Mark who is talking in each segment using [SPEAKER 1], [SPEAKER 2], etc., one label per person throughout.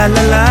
[SPEAKER 1] la la la.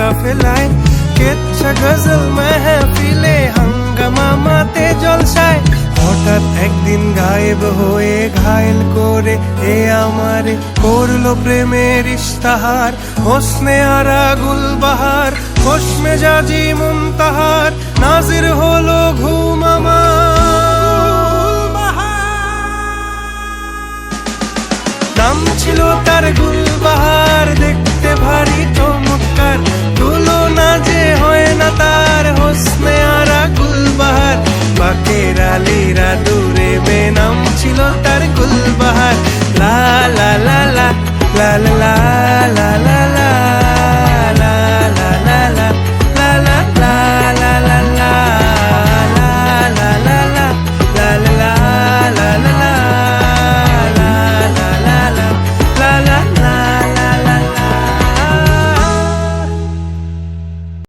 [SPEAKER 1] কাফেলায়, কেচ্ছা গজল মেহফিলে হাঙ্গামা মাতে জলসায়। হঠাৎ একদিন গায়েব হয়ে করে এ করল প্রেমের ইস্তাহার হোসনে আরা গুলবাহার জাজি মুনতাহার, নাজির হলো ঘুম নাম ছিল তার গুলবাহার, দেখতে ভারী চমৎকার তুলনা যে হয় না তার হোসনে আরা গুলবাহার বাকের আলীরা দূরে বেনাম ছিল তার।